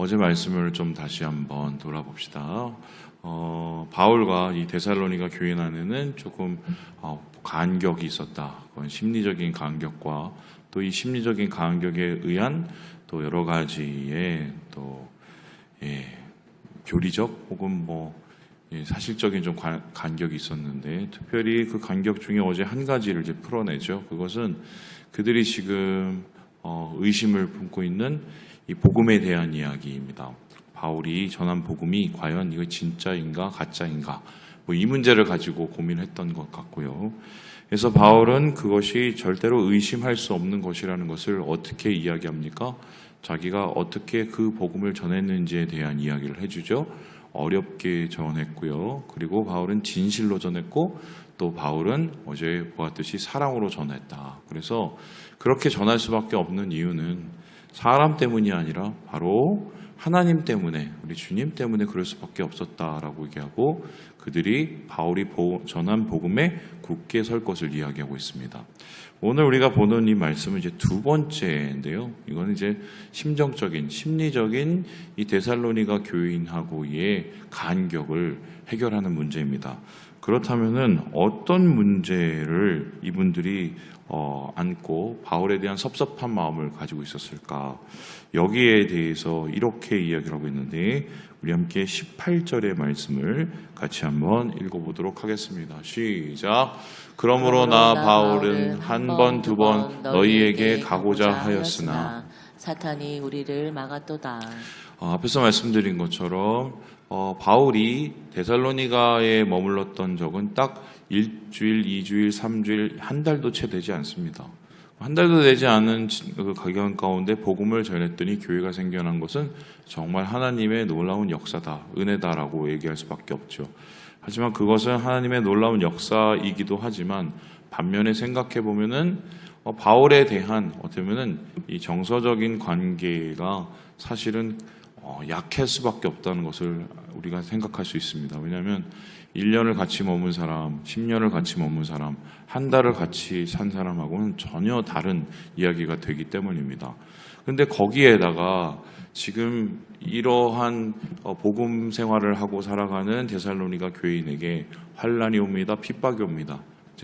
어제 말씀을 좀 다시 한번 돌아봅시다. 어, 바울과 이 데살로니가 교회 안에는 조금 어, 간격이 있었다. 그건 심리적인 간격과 또 이 심리적인 간격에 의한 또 여러 가지의 또 예, 교리적 혹은 뭐 예, 사실적인 좀 관- 간격이 있었는데 특별히 그 간격 중에 어제 한 가지를 이제 풀어내죠. 그것은 그들이 지금 어, 의심을 품고 있는 이 복음에 대한 이야기입니다. 바울이 전한 복음이 과연 이거 진짜인가 가짜인가 뭐 이 문제를 가지고 고민했던 것 같고요. 그래서 바울은 그것이 절대로 의심할 수 없는 것이라는 것을 어떻게 이야기합니까? 자기가 어떻게 그 복음을 전했는지에 대한 이야기를 해주죠. 어렵게 전했고요. 그리고 바울은 진실로 전했고 또 바울은 어제 보았듯이 사랑으로 전했다. 그래서 그렇게 전할 수밖에 없는 이유는 사람 때문이 아니라 바로 하나님 때문에 우리 주님 때문에 그럴 수밖에 없었다라고 얘기하고 그들이 바울이 보- 전한 복음에 굳게 설 것을 이야기하고 있습니다. 오늘 우리가 보는 이 말씀은 이제 두 번째인데요. 이거는 이제 심정적인, 심리적인 이 데살로니가 교인하고의 간격을 해결하는 문제입니다. 그렇다면은 어떤 문제를 이분들이 어, 안고 바울에 대한 섭섭한 마음을 가지고 있었을까? 여기에 대해서 이렇게 이야기를 하고 있는데 우리 함께 18절의 말씀을 같이 한번 읽어보도록 하겠습니다. 시작. 그러므로 나 바울은 한 번 두 번 너희에게 가고자 하였으나 사탄이 우리를 막았도다. 어, 앞에서 말씀드린 것처럼 어, 바울이 데살로니가에 머물렀던 적은 딱 일주일, 이주일, 삼주일, 한 달도 채 되지 않습니다. 한 달도 되지 않은 지- 그 기간 가운데 복음을 전했더니 교회가 생겨난 것은 정말 하나님의 놀라운 역사다, 은혜다라고 얘기할 수밖에 없죠. 하지만 그것은 하나님의 놀라운 역사이기도 하지만 반면에 생각해 보면은 어, 바울에 대한 어떻게 보면은 이 정서적인 관계가 사실은 어, 약할 수밖에 없다는 것을 우리가 생각할 수 있습니다. 왜냐하면 1년을 같이 머문 사람, 10년을 같이 머문 사람, 한 달을 같이 산 사람하고는 전혀 다른 이야기가 되기 때문입니다. 근데 거기에다가 지금 이러한 어, 복음 생활을 하고 살아가는 데살로니가 교인에게 환란이 옵니다. 핍박이 옵니다.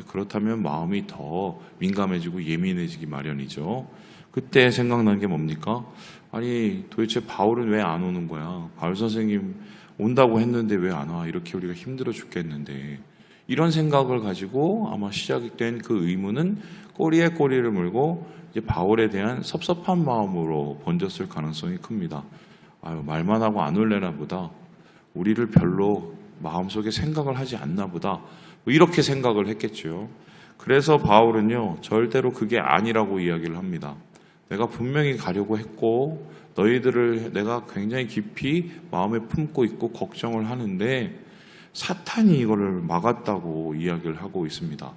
그렇다면 마음이 더 민감해지고 예민해지기 마련이죠. 그때 생각나는 게 뭡니까? 아니 도대체 바울은 왜 안 오는 거야? 바울 선생님 온다고 했는데 왜 안 와? 이렇게 우리가 힘들어 죽겠는데 이런 생각을 가지고 아마 시작된 그 의문은 꼬리에 꼬리를 물고 이제 바울에 대한 섭섭한 마음으로 번졌을 가능성이 큽니다. 아유 말만 하고 안 올래나 보다. 우리를 별로 마음속에 생각을 하지 않나 보다. 뭐 이렇게 생각을 했겠죠. 그래서 바울은요, 절대로 그게 아니라고 이야기를 합니다. 내가 분명히 가려고 했고, 너희들을 내가 굉장히 깊이 마음에 품고 있고 걱정을 하는데, 사탄이 이거를 막았다고 이야기를 하고 있습니다.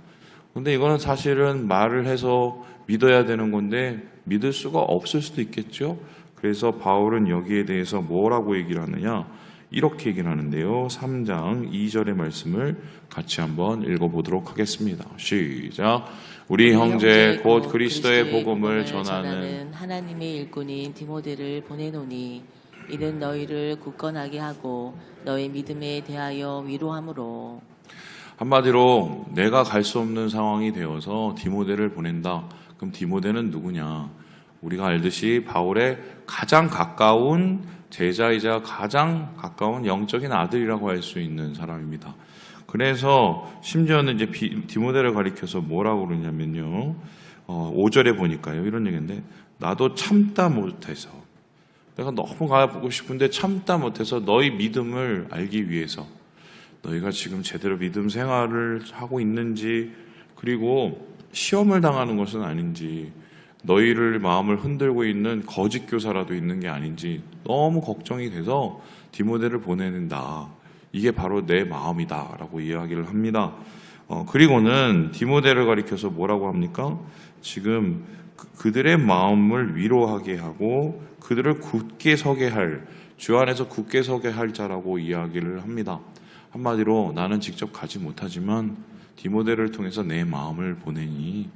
근데 이거는 사실은 말을 해서 믿어야 되는 건데, 믿을 수가 없을 수도 있겠죠? 그래서 바울은 여기에 대해서 뭐라고 얘기를 하느냐? 이렇게 얘기를 하는데요. 3장 2절의 말씀을 같이 한번 읽어보도록 하겠습니다. 시작. 우리 형제 곧 그리스도의 복음을 전하는 하나님의 일꾼인 디모데를 보내노니 이는 너희를 굳건하게 하고 너희 믿음에 대하여 위로함으로 한마디로 내가 갈 수 없는 상황이 되어서 디모데를 보낸다. 그럼 디모데는 누구냐? 우리가 알듯이 바울의 가장 가까운 제자이자 가장 가까운 영적인 아들이라고 할 수 있는 사람입니다. 그래서 심지어는 이제 비- 디모데를 가리켜서 뭐라고 그러냐면요. 어, 5절에 보니까요. 이런 얘기인데 나도 참다 못해서 내가 너무 가보고 싶은데 참다 못해서 너희 믿음을 알기 위해서 너희가 지금 제대로 믿음 생활을 하고 있는지 그리고 시험을 당하는 것은 아닌지 너희를 마음을 흔들고 있는 거짓 교사라도 있는 게 아닌지 너무 걱정이 돼서 디모데를 보내는다. 이게 바로 내 마음이다라고 이야기를 합니다. 어, 그리고는 디모데를 가리켜서 뭐라고 합니까? 지금 그- 그들의 마음을 위로하게 하고 그들을 굳게 서게 할, 주 안에서 굳게 서게 할 자라고 이야기를 합니다. 한마디로 나는 직접 가지 못하지만 디모데를 통해서 내 마음을 보내니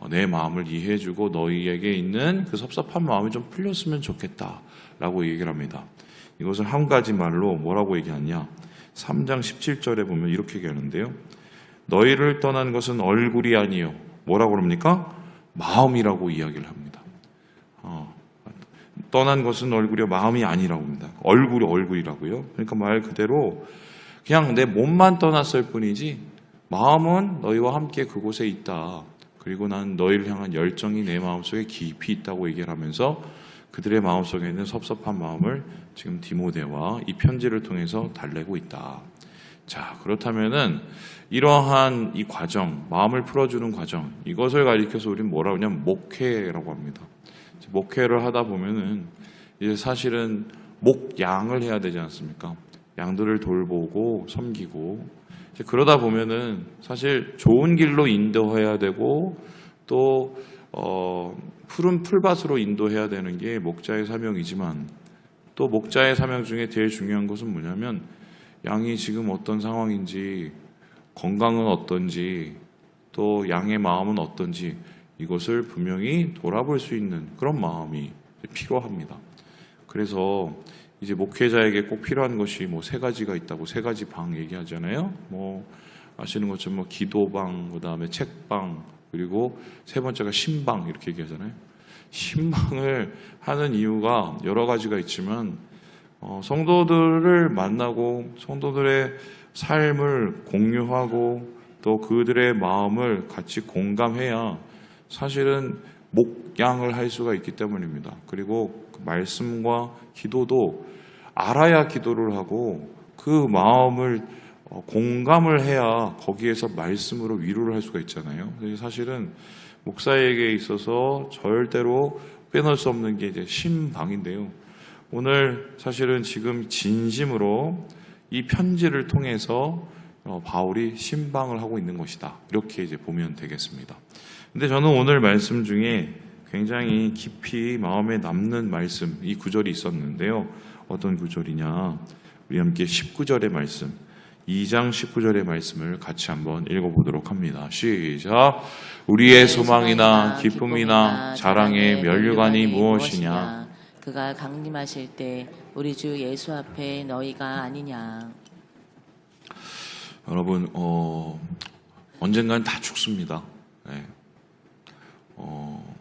어, 내 마음을 이해해주고 너희에게 있는 그 섭섭한 마음이 좀 풀렸으면 좋겠다라고 얘기를 합니다. 이것을 한 가지 말로 뭐라고 얘기하냐? 3장 17절에 보면 이렇게 얘기하는데요. 너희를 떠난 것은 얼굴이 아니요. 뭐라고 그럽니까? 마음이라고 이야기를 합니다. 어, 떠난 것은 얼굴이요. 마음이 아니라고 합니다. 얼굴이 얼굴이라고요. 그러니까 말 그대로 그냥 내 몸만 떠났을 뿐이지 마음은 너희와 함께 그곳에 있다. 그리고 난 너희를 향한 열정이 내 마음속에 깊이 있다고 얘기를 하면서 그들의 마음속에 있는 섭섭한 마음을 지금 디모데와 이 편지를 통해서 달래고 있다. 자, 그렇다면은 이러한 이 과정, 마음을 풀어주는 과정, 이것을 가리켜서 우리는 뭐라고 하냐면 목회라고 합니다. 목회를 하다 보면은 이제 사실은 목양을 해야 되지 않습니까? 양들을 돌보고 섬기고 그러다 보면은 사실 좋은 길로 인도해야 되고 또 어, 푸른 풀밭으로 인도해야 되는 게 목자의 사명이지만 또 목자의 사명 중에 제일 중요한 것은 뭐냐면 양이 지금 어떤 상황인지 건강은 어떤지 또 양의 마음은 어떤지 이것을 분명히 돌아볼 수 있는 그런 마음이 필요합니다. 그래서 이제 목회자에게 꼭 필요한 것이 뭐 세 가지가 있다고 세 가지 방 얘기하잖아요. 뭐 아시는 것처럼 뭐 기도방, 그 다음에 책방, 그리고 세 번째가 신방 이렇게 얘기하잖아요. 신방을 하는 이유가 여러 가지가 있지만 어, 성도들을 만나고 성도들의 삶을 공유하고 또 그들의 마음을 같이 공감해야 사실은 목양을 할 수가 있기 때문입니다. 그리고 그 말씀과 기도도 알아야 기도를 하고 그 마음을 어, 공감을 해야 거기에서 말씀으로 위로를 할 수가 있잖아요. 사실은 목사에게 있어서 절대로 빼놓을 수 없는 게 이제 신방인데요. 오늘 사실은 지금 진심으로 이 편지를 통해서 어, 바울이 신방을 하고 있는 것이다. 이렇게 이제 보면 되겠습니다. 근데 저는 오늘 말씀 중에 굉장히 깊이 마음에 남는 말씀, 이 구절이 있었는데요. 어떤 구절이냐. 우리 함께 19절의 말씀, 2장 19절의 말씀을 같이 한번 읽어보도록 합니다. 시작. 우리의 소망이나 기쁨이나 자랑의 면류관이 무엇이냐. 그가 강림하실 때 우리 주 예수 앞에 너희가 아니냐. 여러분, 어, 언젠간 다 죽습니다. 네. 어,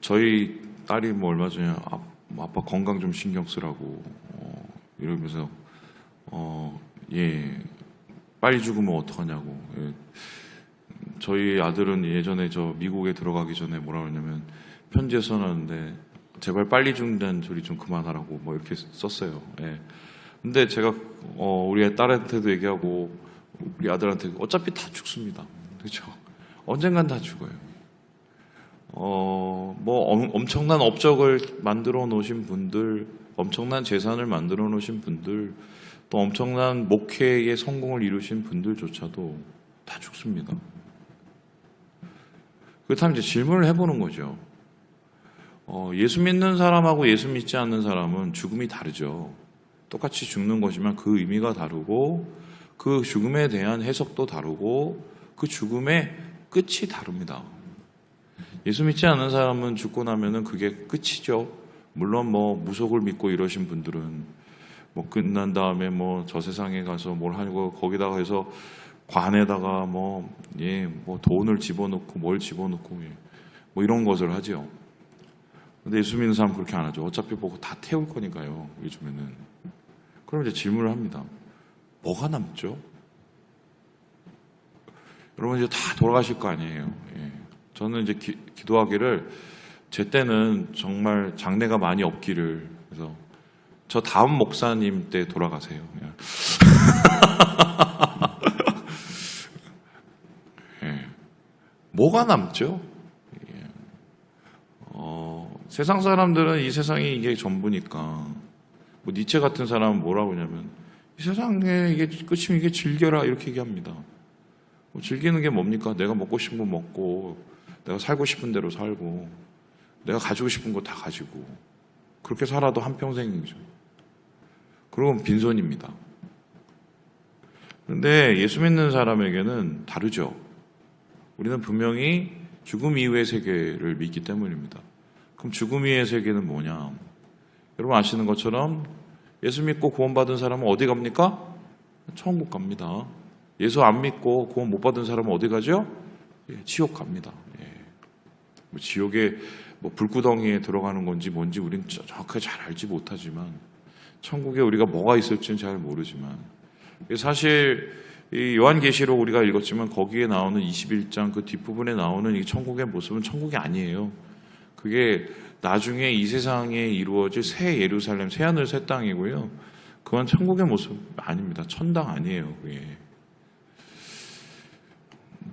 저희 딸이 뭐 얼마 전에 아, 아빠 건강 좀 신경 쓰라고 어, 이러면서 어, 예, 빨리 죽으면 어떡하냐고. 예. 저희 아들은 예전에 저 미국에 들어가기 전에 뭐라 그러냐면 편지에 써놨는데 제발 빨리 죽는다는 소리 좀 그만하라고 뭐 이렇게 썼어요. 예. 근데 제가 어, 우리 딸한테도 얘기하고 우리 아들한테 어차피 다 죽습니다. 그렇죠? 언젠간 다 죽어요. 어, 뭐 엄, 엄청난 업적을 만들어 놓으신 분들, 엄청난 재산을 만들어 놓으신 분들, 또 엄청난 목회의 성공을 이루신 분들조차도 다 죽습니다. 그렇다면 이제 질문을 해보는 거죠. 어, 예수 믿는 사람하고 예수 믿지 않는 사람은 죽음이 다르죠. 똑같이 죽는 것이지만 그 의미가 다르고 그 죽음에 대한 해석도 다르고 그 죽음의 끝이 다릅니다. 예수 믿지 않는 사람은 죽고 나면은 그게 끝이죠. 물론 뭐 무속을 믿고 이러신 분들은 뭐 끝난 다음에 뭐 저 세상에 가서 뭘 하고 거기다가 해서 관에다가 뭐 예, 뭐 돈을 집어넣고 뭘 집어넣고 예, 뭐 이런 것을 하죠. 근데 예수 믿는 사람 은 그렇게 안 하죠. 어차피 보고 다 태울 거니까요. 요즘에는. 그럼 이제 질문을 합니다. 뭐가 남죠? 여러분 이제 다 돌아가실 거 아니에요. 예. 저는 이제 기, 기도하기를 제 때는 정말 장래가 많이 없기를 그래서 저 다음 목사님 때 돌아가세요. 예. 뭐가 남죠? 예. 어, 세상 사람들은 이 세상이 이게 전부니까 뭐 니체 같은 사람은 뭐라고 하냐면 이 세상에 이게 끝이면 이게 즐겨라 이렇게 얘기합니다. 뭐 즐기는 게 뭡니까? 내가 먹고 싶은 거 먹고 내가 살고 싶은 대로 살고 내가 가지고 싶은 거 다 가지고 그렇게 살아도 한 평생이죠. 그러면 빈손입니다. 근데 예수 믿는 사람에게는 다르죠. 우리는 분명히 죽음 이후의 세계를 믿기 때문입니다. 그럼 죽음 이후의 세계는 뭐냐? 여러분 아시는 것처럼 예수 믿고 구원받은 사람은 어디 갑니까? 천국 갑니다. 예수 안 믿고 구원 못 받은 사람은 어디 가죠? 예, 지옥 갑니다. 예. 뭐 지옥에 뭐 불구덩이에 들어가는 건지 뭔지 저- 정확하게 잘 알지 못하지만 천국에 우리가 뭐가 있을지는 잘 모르지만 사실 이 요한계시록 우리가 읽었지만 거기에 나오는 21장 그 뒷부분에 나오는 이 천국의 모습은 천국이 아니에요. 그게 나중에 이 세상에 이루어질 새 예루살렘, 새 하늘, 새 땅이고요. 그건 천국의 모습 아닙니다. 천당 아니에요. 그게.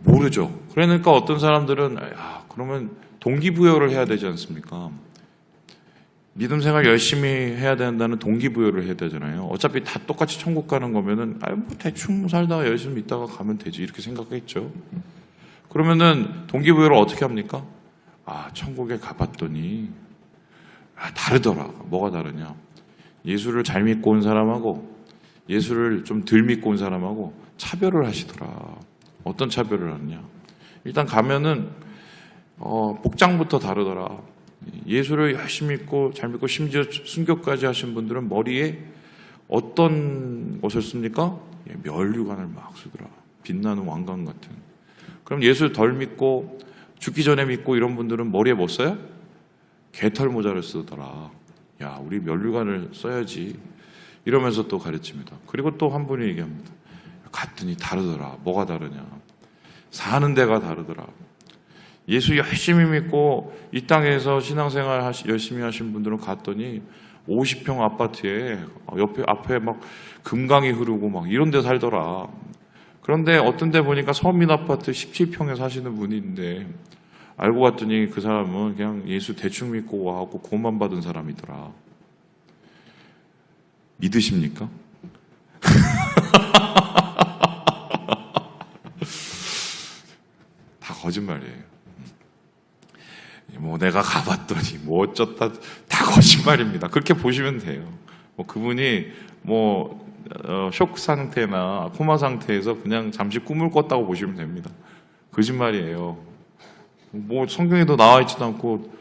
모르죠. 그러니까 어떤 사람들은 아, 그러면 동기부여를 해야 되지 않습니까? 믿음 생활 열심히 해야 된다는 동기부여를 해야 되잖아요. 어차피 다 똑같이 천국 가는 거면은 아유 뭐 대충 살다가 열심히 있다가 가면 되지 이렇게 생각했죠. 그러면은 동기부여를 어떻게 합니까? 아 천국에 가봤더니 아, 다르더라. 뭐가 다르냐? 예수를 잘 믿고 온 사람하고 예수를 좀 덜 믿고 온 사람하고 차별을 하시더라. 어떤 차별을 하느냐? 일단 가면은 어, 복장부터 다르더라. 예수를 열심히 믿고 잘 믿고 심지어 순교까지 하신 분들은 머리에 어떤 옷을 씁니까? 예, 면류관을 막 쓰더라. 빛나는 왕관 같은. 그럼 예수 덜 믿고 죽기 전에 믿고 이런 분들은 머리에 뭐 써요? 개털 모자를 쓰더라. 야, 우리 면류관을 써야지. 이러면서 또 가르칩니다. 그리고 또 한 분이 얘기합니다. 갔더니 다르더라. 뭐가 다르냐? 사는 데가 다르더라. 예수 열심히 믿고 이 땅에서 신앙생활 하시- 열심히 하신 분들은 갔더니 50평 아파트에 옆에 앞에 막 금강이 흐르고 막 이런 데 살더라. 그런데 어떤 데 보니까 서민 아파트 17평에 사시는 분이 있는데 알고 봤더니 그 사람은 그냥 예수 대충 믿고 와갖고 구원만 받은 사람이더라. 믿으십니까? 다 거짓말이에요. 뭐 내가 가봤더니 뭐 어쩌다 다 거짓말입니다. 그렇게 보시면 돼요. 뭐 그분이 뭐 어, 쇼크 상태나 코마 상태에서 그냥 잠시 꿈을 꿨다고 보시면 됩니다. 거짓말이에요. 뭐 성경에도 나와 있지도 않고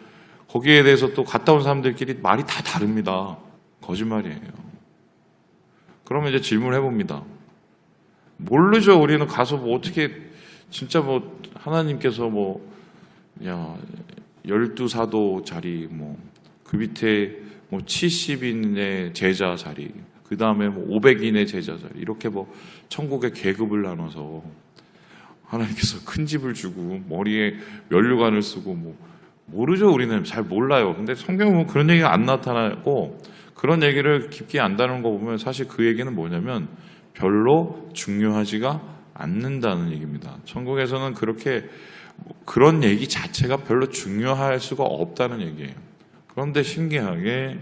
거기에 대해서 또 갔다 온 사람들끼리 말이 다 다릅니다. 거짓말이에요. 그러면 이제 질문을 해봅니다. 모르죠. 우리는 가서 뭐 어떻게 진짜 뭐 하나님께서 뭐 야, 열두 사도 자리 뭐 그 밑에 뭐 70인의 제자 자리 그 다음에 뭐 500인의 제자 자리 이렇게 뭐 천국의 계급을 나눠서 하나님께서 큰 집을 주고 머리에 면류관을 쓰고 뭐 모르죠 우리는. 잘 몰라요. 근데 성경에 보면 그런 얘기가 안 나타나고 그런 얘기를 깊게 안다는 거 보면 사실 그 얘기는 뭐냐면 별로 중요하지가 않는다는 얘기입니다. 천국에서는 그렇게 뭐 그런 얘기 자체가 별로 중요할 수가 없다는 얘기예요. 그런데 신기하게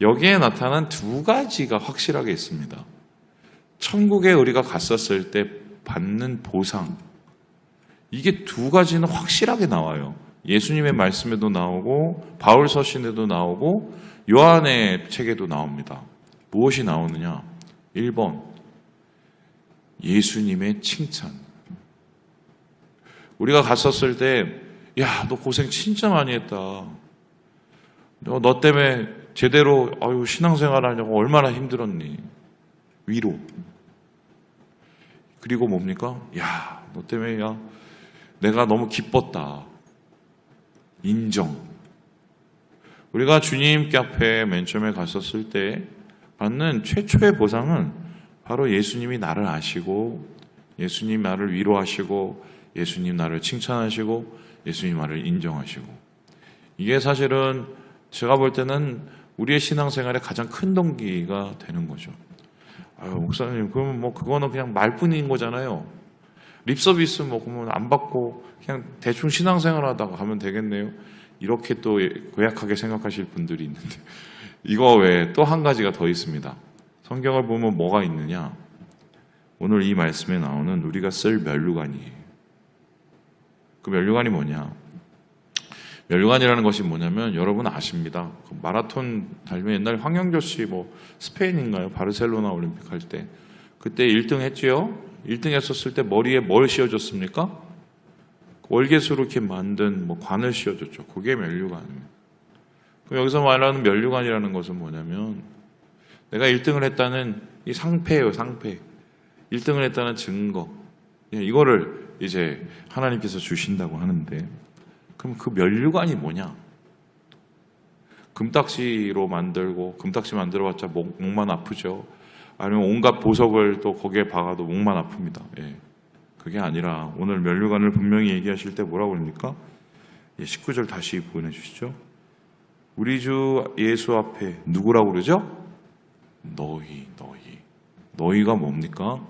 여기에 나타난 두 가지가 확실하게 있습니다. 천국에 우리가 갔었을 때 받는 보상. 이게 두 가지는 확실하게 나와요. 예수님의 말씀에도 나오고 바울 서신에도 나오고 요한의 책에도 나옵니다. 무엇이 나오느냐? 1번 예수님의 칭찬. 우리가 갔었을 때, 야, 너 고생 진짜 많이 했다. 너, 너 때문에 제대로, 아유, 신앙생활 하려고 얼마나 힘들었니? 위로. 그리고 뭡니까? 야, 너 때문에, 야, 내가 너무 기뻤다. 인정. 우리가 주님께 앞에 맨 처음에 갔었을 때 받는 최초의 보상은 바로 예수님이 나를 아시고, 예수님 나를 위로하시고, 예수님 나를 칭찬하시고 예수님 나를 인정하시고 이게 사실은 제가 볼 때는 우리의 신앙생활의 가장 큰 동기가 되는 거죠. 아유 목사님 그러면 뭐 그거는 그냥 말뿐인 거잖아요. 립 서비스 뭐 그러면 안 받고 그냥 대충 신앙생활 하다가 가면 되겠네요. 이렇게 또 고약하게 생각하실 분들이 있는데 이거 외에 또 한 가지가 더 있습니다. 성경을 보면 뭐가 있느냐? 오늘 이 말씀에 나오는 우리가 쓸 면류관이에요. 그 면류관이 뭐냐? 면류관이라는 것이 뭐냐면 여러분 아십니다. 그 마라톤 달면 옛날 황영조 씨 뭐 스페인인가요? 바르셀로나 올림픽 할 때 그때 1등 했지요. 1등 했었을 때 머리에 뭘 씌워줬습니까? 월계수로 이렇게 만든 뭐 관을 씌워줬죠. 그게 면류관입니다. 그럼 여기서 말하는 면류관이라는 것은 뭐냐면 내가 1등을 했다는 이 상패예요, 상패. 1등을 했다는 증거. 예, 이거를 이제 하나님께서 주신다고 하는데 그럼 그 면류관이 뭐냐? 금딱지로 만들고 금딱지 만들어봤자 목, 목만 아프죠. 아니면 온갖 보석을 또 거기에 박아도 목만 아픕니다. 예. 그게 아니라 오늘 면류관을 분명히 얘기하실 때 뭐라고 그럽니까? 예, 19절 다시 보내 주시죠. 우리 주 예수 앞에 누구라고 그러죠? 너희, 너희. 너희가 뭡니까?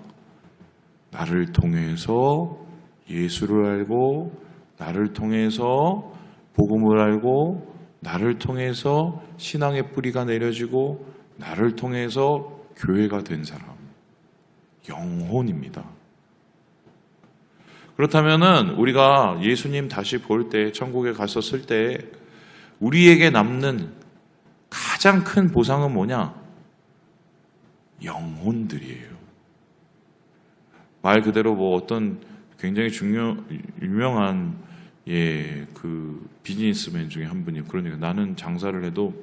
나를 통해서 예수를 알고, 나를 통해서 복음을 알고, 나를 통해서 신앙의 뿌리가 내려지고, 나를 통해서 교회가 된 사람. 영혼입니다. 그렇다면은 우리가 예수님 다시 볼 때, 천국에 갔었을 때, 우리에게 남는 가장 큰 보상은 뭐냐? 영혼들이에요. 말 그대로 뭐 어떤 굉장히 중요, 유명한 예, 그 비즈니스맨 중에 한 분이 그러니까 나는 장사를 해도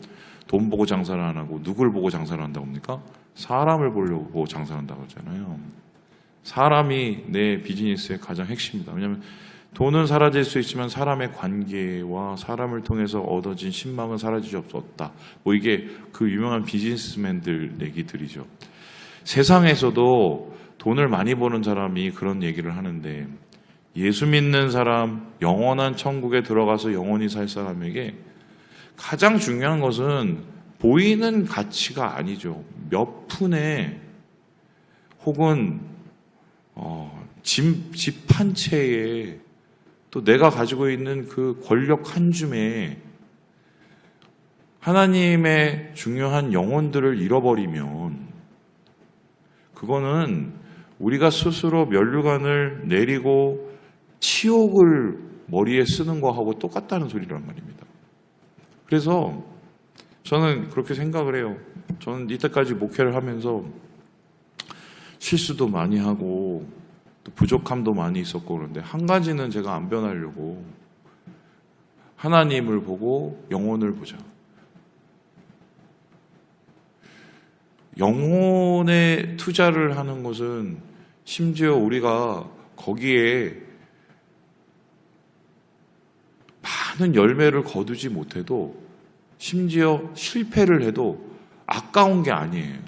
돈 보고 장사를 안 하고 누굴 보고 장사를 한다고 합니까? 사람을 보려고 장사를 한다고 하잖아요. 사람이 내 비즈니스의 가장 핵심이다. 왜냐하면 돈은 사라질 수 있지만 사람의 관계와 사람을 통해서 얻어진 신망은 사라질 수 없었다. 뭐 이게 그 유명한 비즈니스맨들 얘기들이죠. 세상에서도 돈을 많이 버는 사람이 그런 얘기를 하는데 예수 믿는 사람, 영원한 천국에 들어가서 영원히 살 사람에게 가장 중요한 것은 보이는 가치가 아니죠. 몇 푼에 혹은 어, 집, 집한 채에 또 내가 가지고 있는 그 권력 한 줌에 하나님의 중요한 영혼들을 잃어버리면 그거는 우리가 스스로 면류관을 내리고 치욕을 머리에 쓰는 거하고 똑같다는 소리란 말입니다. 그래서 저는 그렇게 생각을 해요. 저는 이때까지 목회를 하면서 실수도 많이 하고 또 부족함도 많이 있었고 그런데 한 가지는 제가 안 변하려고 하나님을 보고 영혼을 보자. 영혼에 투자를 하는 것은 심지어 우리가 거기에 많은 열매를 거두지 못해도 심지어 실패를 해도 아까운 게 아니에요.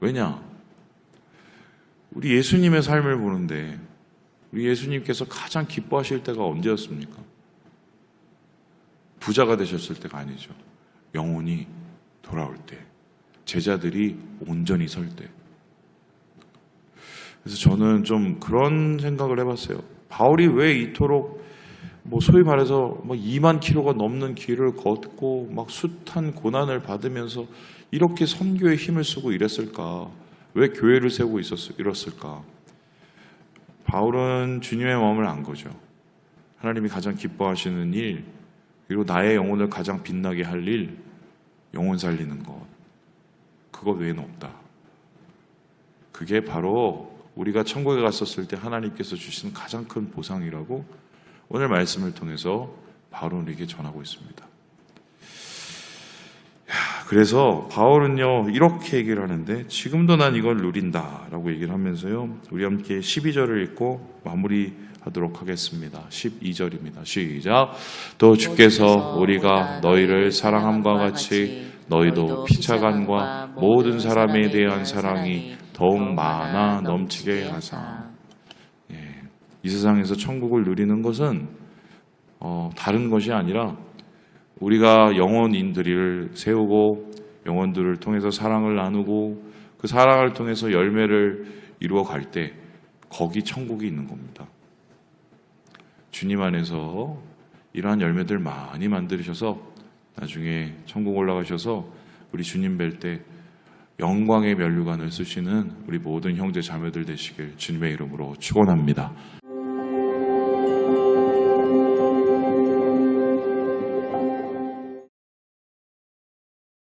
왜냐? 우리 예수님의 삶을 보는데 우리 예수님께서 가장 기뻐하실 때가 언제였습니까? 부자가 되셨을 때가 아니죠. 영혼이 돌아올 때. 제자들이 온전히 설 때. 그래서 저는 좀 그런 생각을 해봤어요. 바울이 왜 이토록 뭐 소위 말해서 뭐 2만 킬로가 넘는 길을 걷고 막 숱한 고난을 받으면서 이렇게 선교에 힘을 쓰고 이랬을까? 왜 교회를 세우고 있었 이랬을까? 바울은 주님의 마음을 안 거죠. 하나님이 가장 기뻐하시는 일, 그리고 나의 영혼을 가장 빛나게 할 일, 영혼 살리는 것. 그거 외에는 없다. 그게 바로 우리가 천국에 갔었을 때 하나님께서 주신 가장 큰 보상이라고 오늘 말씀을 통해서 바울은 우리에게 전하고 있습니다. 그래서 바울은요 이렇게 얘기를 하는데 지금도 난 이걸 누린다라고 얘기를 하면서요 우리 함께 12절을 읽고 마무리하도록 하겠습니다. 12절입니다. 시작. 또 주께서 우리가 너희를 사랑함과 같이 너희도 피차간과 모든 사람에 대한 사랑이 더욱 많아 넘치게 하사. 예, 이 세상에서 천국을 누리는 것은 어, 다른 것이 아니라 우리가 영혼인들을 세우고 영혼들을 통해서 사랑을 나누고 그 사랑을 통해서 열매를 이루어 갈 때 거기 천국이 있는 겁니다. 주님 안에서 이러한 열매들 많이 만들으셔서 나중에 천국 올라가셔서 우리 주님 뵐 때 영광의 면류관을 쓰시는 우리 모든 형제 자매들 되시길 주님의 이름으로 축원합니다.